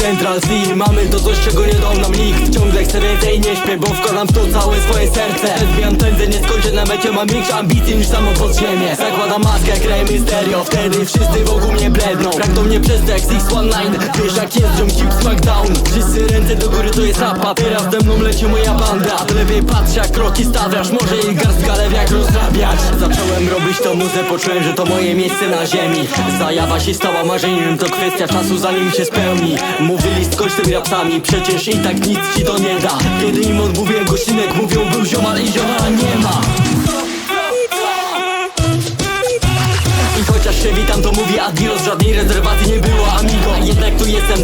Central C Mamy to coś czego nie dał nam nikt. Ciągle chcę więcej nie śpię, bo wkładam w to całe swoje serce. Zbijam pędzę, nie skończę na mecie Mam większe ambicje niż samo podziemie Zakładam maskę jak Rey Mysterio Wtedy wszyscy wokół mnie bledną. Pragną mnie przez jak 619 Wiesz jak jest drum hip smackdown. Wszyscy ręce do góry to jest rap A teraz ze mną leci moja banda. Lepiej patrz jak kroki stawiasz. Może ich garstka lew jak rozrabiać? Zacząłem robić to muzę Poczułem, że to moje miejsce na ziemi. Zajawa się stała marzeniem To kwestia czasu zanim się spełni. Mówili skończ tym rapsami Przecież i tak nic ci to nie da. Kiedy im odmówiłem gościnek Mówią był ziomal i ziomala nie ma. I chociaż się witam to mówię adios Żadnej rezerwacji nie było amigo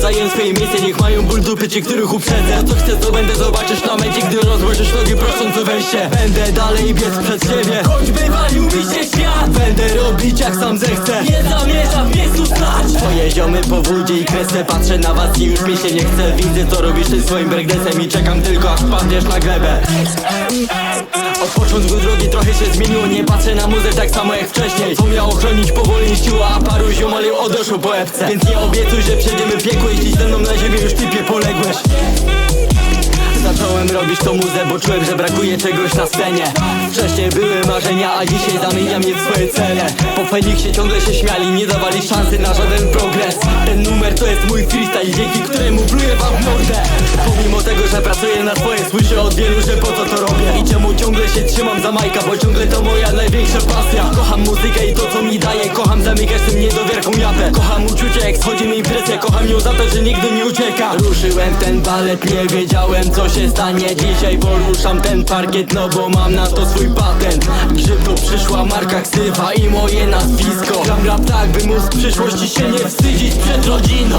Swoje miejsce Niech mają ból dupy ci, których uprzedzę. Co chcę to będę zobaczysz na mecie Gdy rozłożysz nogi prosząc wejście. Będę dalej biec przed siebie. Choć wywalił mi się świat Będę robić jak sam zechcę. Nie zamierzam miejscu stać. Twoje ziomy po wódzie i kresę Patrzę na was i już mi się nie chce. Widzę co robisz ty swoim breakdancem I czekam tylko aż padniesz na glebę. Od początku drogi trochę się zmieniło Nie patrzę na muzę tak samo jak wcześniej. Co miało chronić powoli siła A paru ziomali odeszło po epce Więc nie obiecuj, że przejdziemy piekło Jeśli ze mną na ziemię już typie poległeś. Zacząłem robić to muzę, bo czułem, że brakuje czegoś na scenie. Wcześniej były marzenia, a dzisiaj zamieniam je w swoje cele. Po Feniksie ciągle się śmiali, nie dawali szansy na żaden progres. Ten numer to jest mój freestyle, dzięki któremu pluję wam w mordę. Pomimo tego, że pracuję na swoje, słyszę od wielu, że po co to robię. I czemu ciągle się trzymam za majka, bo ciągle to moja największa pasja. Kocham muzykę i to co mi daje, kocham Kocham uczucie schodzi mi presja, kocham ją za to, że nigdy nie ucieka. Ruszyłem ten balet, nie wiedziałem co się stanie Dzisiaj poruszam ten parkiet, no bo mam na to swój patent. Grzyb to przyszła marka ksywa i moje nazwisko. Gram rap tak, by móc w przyszłości się nie wstydzić przed rodziną